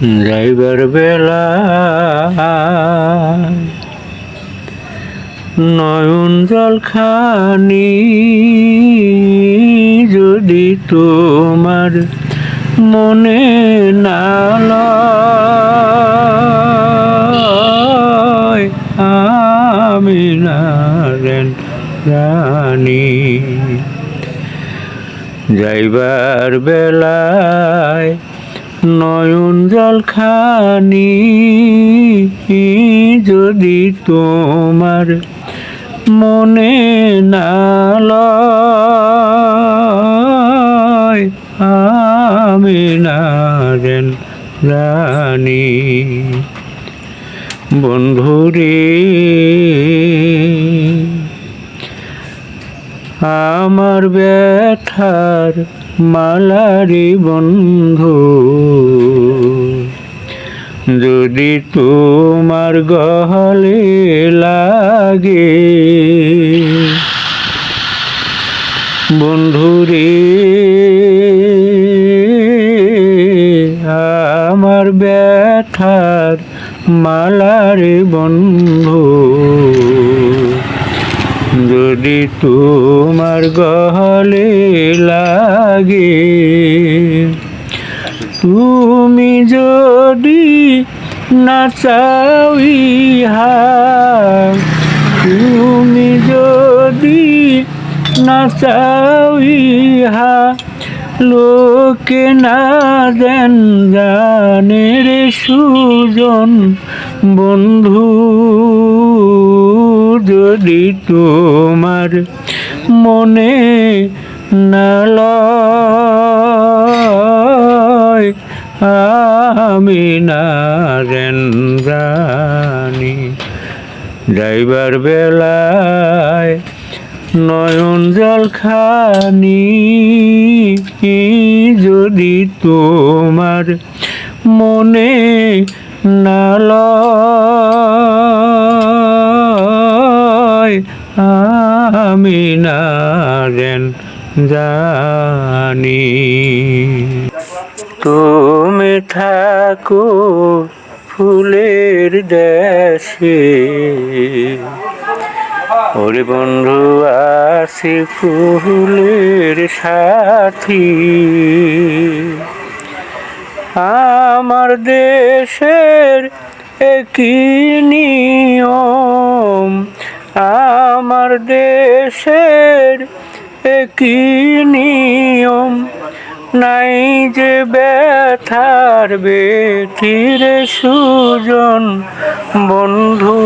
যাইবার বেলা, নয়ন জল খানি যদি তোমার মনে নাল আমি না রেন। রানী যাইবার বেলায় নয়ন জল খানি যদি তোমার মনে না আমি না রেন রানী বন্ধুরে আমার ব্যথার মালারি বন্ধু যদি তোমার গহলে লাগে বন্ধুরে আমার ব্যথার মালারে বন্ধু যদি তোমার গহলে লাগে, তুমি যদি না চাও ইহা তুমি যদি না চাও ইহা লোকে না দেন জানে রে সুজন বন্ধু। যদি তোমার মনে না লয় আমি না রেন। রানী যাইবার বেলায় নয়ন জল খানি, যদি তোমার মনে না আমি না রেন জানি। তুমি থাকো ফুলের দেশে। ওরে বন্ধু, আসি ফুলের সাথী। আমার দেশের একই নিয়ম। আমার দেশের কি নিয়ম। নাই যে ব্যথার বেতির সুজন বন্ধু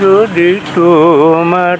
যদি তোমার